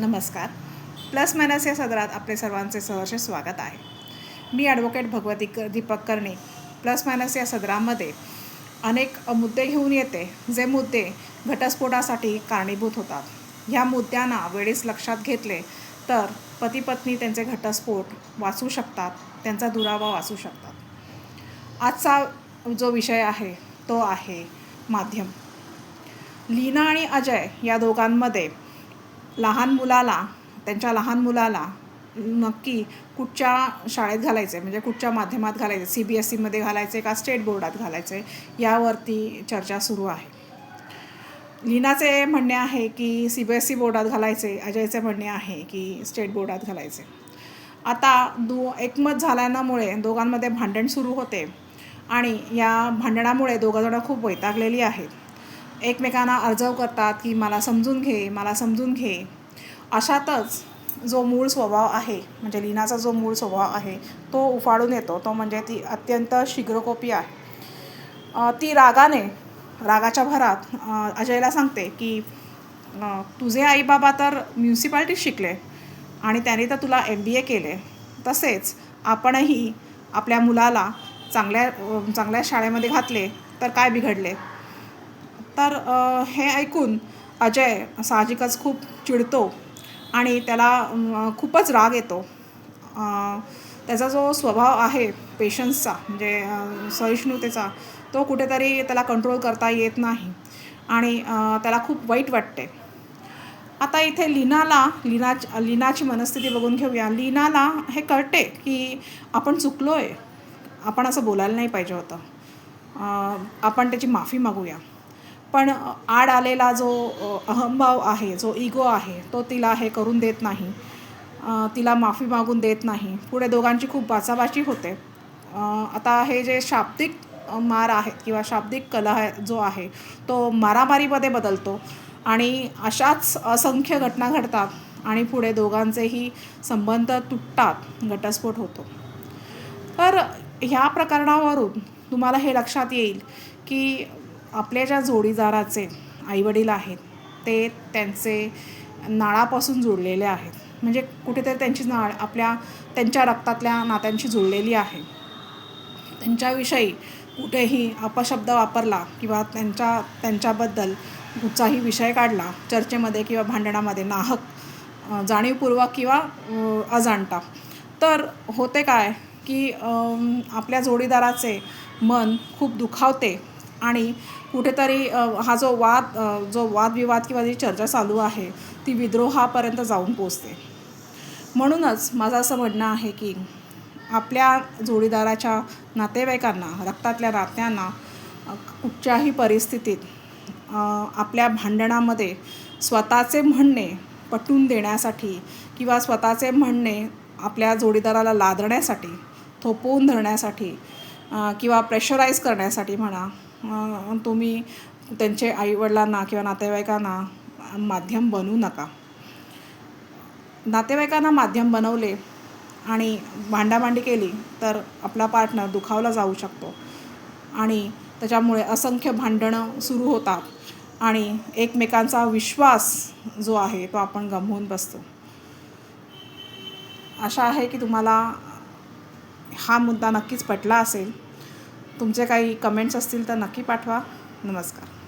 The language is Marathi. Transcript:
नमस्कार. प्लस मायनस या सदरात आपले सर्वांचे सहर्ष स्वागत आहे. मी ॲडव्होकेट भगवती क दीपक कर्णे. प्लस मायनस या सदरामध्ये अनेक मुद्दे घेऊन येते जे मुद्दे घटस्फोटासाठी कारणीभूत होतात. ह्या मुद्द्यांना वेळेस लक्षात घेतले तर पती पत्नी त्यांचे घटस्फोट वाचू शकतात त्यांचा दुरावा वाचू शकतात. आजचा जो विषय आहे तो आहे माध्यम. लीना आणि अजय या दोघांमध्ये लहान मुलाला त्यांच्या लहान मुलाला नक्की कुठच्या शाळेत घालायचे म्हणजे कुठच्या माध्यमात घालायचं सी बी एस सीमध्ये आहे का स्टेट बोर्डात घालायचं आहे यावरती चर्चा सुरू आहे. लीनाचे म्हणणे आहे की सी बी एस सी बोर्डात घालायचे अजयचे म्हणणे आहे की स्टेट बोर्डात घालायचे आता दो एकमत झाल्यामुळे दोघांमध्ये भांडण सुरू होते. आणि या भांडणामुळे दोघंजणं खूप वैतागलेली आहेत. एकमेकांना अर्जव करतात की मला समजून घे मला समजून घे. अशातच जो मूळ स्वभाव आहे म्हणजे लीनाचा जो मूळ स्वभाव आहे तो उफाळून येतो. तो म्हणजे ती अत्यंत शीघ्रकोपी आहे. ती रागाने रागाच्या भरात अजयला सांगते की तुझे आईबाबा तर म्युन्सिपाल्टीत शिकले आणि त्याने तर तुला एम बी ए केले. तसेच आपणही आपल्या मुलाला चांगल्या चांगल्या शाळेमध्ये घातले तर काय बिघडले? तर हे ऐकून अजय साहजिकच खूप चिडतो आणि त्याला खूपच राग येतो. त्याचा जो स्वभाव आहे पेशन्सचा म्हणजे सहिष्णुतेचा तो कुठेतरी त्याला कंट्रोल करता येत नाही आणि त्याला खूप वाईट वाटते. आता इथे लीनाला लीना लीनाची मनस्थिती बघून घेऊया. लीनाला हे कळते की आपण चुकलो आहे आपण असं बोलायला नाही पाहिजे होतं. आपण त्याची माफी मागूया. पण आड आलेला जो अहंभाव आहे जो इगो आहे तो तिला हे करून देत नाही. तिला माफी मागून देत नाही. पुढे दोघांची खूप बाचाबाची होते. आता हे जे शाब्दिक मार आहेत किंवा शाब्दिक कला आहे जो आहे तो मारामारीमध्ये बदलतो. आणि अशाच असंख्य घटना घडतात आणि पुढे दोघांचेही संबंध तुटतात घटस्फोट होतो. तर ह्या प्रकरणावरून तुम्हाला हे लक्षात येईल की आपल्या ज्या जोडीदाराचे आईवडील आहेत ते त्यांचे नाळापासून जुळलेले आहेत. म्हणजे कुठेतरी त्यांची नाळ आपल्या त्यांच्या रक्तातल्या नात्यांशी जुळलेली आहे. त्यांच्याविषयी कुठेही अपशब्द वापरला किंवा त्यांच्या त्यांच्याबद्दल कुठचाही विषय काढला चर्चेमध्ये किंवा भांडणामध्ये नाहक जाणीवपूर्वक किंवा अजाणता. तर होते काय की आपल्या जोडीदाराचे मन खूप दुखावते आणि कुठेतरी हा जो वाद जो वादविवाद किंवा जी चर्चा चालू आहे ती विद्रोहापर्यंत जाऊन पोचते म्हणूनच माझं असं म्हणणं आहे की आपल्या जोडीदाराच्या नातेवाईकांना रक्तातल्या नात्यांना कुठच्याही परिस्थितीत आपल्या भांडणामध्ये स्वतःचे म्हणणे पटून देण्यासाठी किंवा स्वतःचे म्हणणे आपल्या जोडीदाराला लादण्यासाठी थोपवून धरण्यासाठी किंवा प्रेशराईज करण्यासाठी म्हणा तुम्ही त्यांचे आईवडिलांना किंवा नातेवाईकांना माध्यम बनवू नका. नातेवाईकांना माध्यम बनवले आणि भांडाभांडी केली तर आपला पार्टनर दुखावला जाऊ शकतो. आणि त्याच्यामुळे असंख्य भांडणं सुरू होतात आणि एकमेकांचा विश्वास जो आहे तो आपण गमवून बसतो. आशा आहे की तुम्हाला हा मुद्दा नक्कीच पटला असेल. तुमचे काही कमेंट्स असतील तर नक्की पाठवा. नमस्कार.